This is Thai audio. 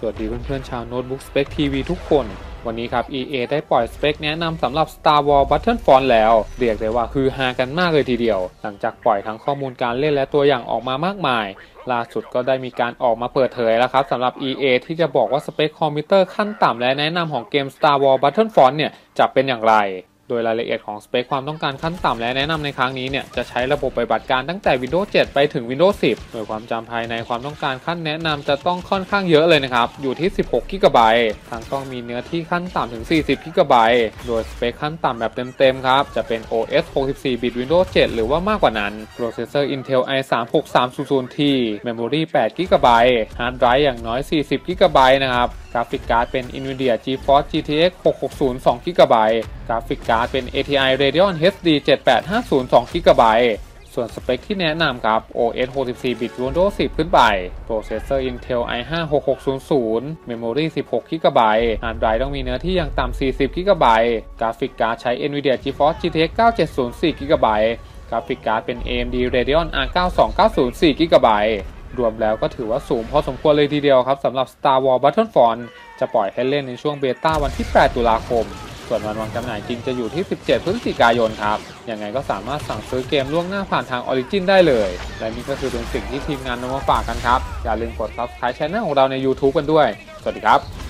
สวัสดีเพื่อนๆชาวโน้ตบุ๊กสเป c ทีวีทุกคน วันนี้ครับ EA ได้ปล่อยสเปคแนะนำสำหรับ Star Wars Battlefront แล้ว เรียกได้ว่าคือฮากันมากเลยทีเดียว หลังจากปล่อยทั้งข้อมูลการเล่นและตัวอย่างออกมามากมาย ล่าสุดก็ได้มีการออกมาเปิดเผยแล้วครับสำหรับ EA ที่จะบอกว่าสเปคคอมพิวเตอร์ขั้นต่ำและแนะนำของเกม Star Wars Battlefront เนี่ยจะเป็นอย่างไร โดยรายละเอียดของสเปคความต้องการขั้นต่ำและแนะนำในครั้งนี้เนี่ยจะใช้ระบบปฏิบัติการตั้งแต่ Windows 7 ไปถึง Windows 10 โดยความจำภายในความต้องการขั้นแนะนำจะต้องค่อนข้างเยอะเลยนะครับ อยู่ที่ 16 g b ทั้งต้องมีเนื้อที่ขั้นต่ำถึง 40 g b โดยสเปคขั้นต่ำแบบเต็มๆครับ จะเป็น OS 64 bit Windows 7 หรือว่ามากกว่านั้น Processor Intel i3-6300T Memory 8 g b Hard Drive อย่างน้อย 40 g b นะครับ กราฟิกการ์ดเป็น Nvidia GeForce GTX 660 2 g b กราฟิกการ์ดเป็น ATI Radeon HD 7850 2 g b ส่วนสเปคที่แนะนำครับ OS 64 bit Windows 10 ขึ้นไป Processor Intel i5 6600 Memory 16 g b Hard Drive ต้องมีเนื้อที่อย่างต่ำ40 g b กราฟิกการ์ดใช้ Nvidia GeForce GTX 9704 g b กราฟิกการ์ดเป็น AMD Radeon R92 904 g b รวมแล้วก็ถือว่าสูงพอสมควรเลยทีเดียวครับสำหรับ Star Wars Battlefront จะปล่อยให้เล่นในช่วงเบต้าวันที่ 8 ตุลาคม ส่วนวันวางจำหน่ายจริงจะอยู่ที่ 17 พฤศจิกายนครับ ยังไงก็สามารถสั่งซื้อเกมล่วงหน้าผ่านทาง Origin ได้เลย และนี่ก็คือเป็นสิ่งที่ทีมงานนำมาฝากกันครับ อย่าลืมกด Subscribe Channel ของเราใน YouTube กันด้วย สวัสดีครับ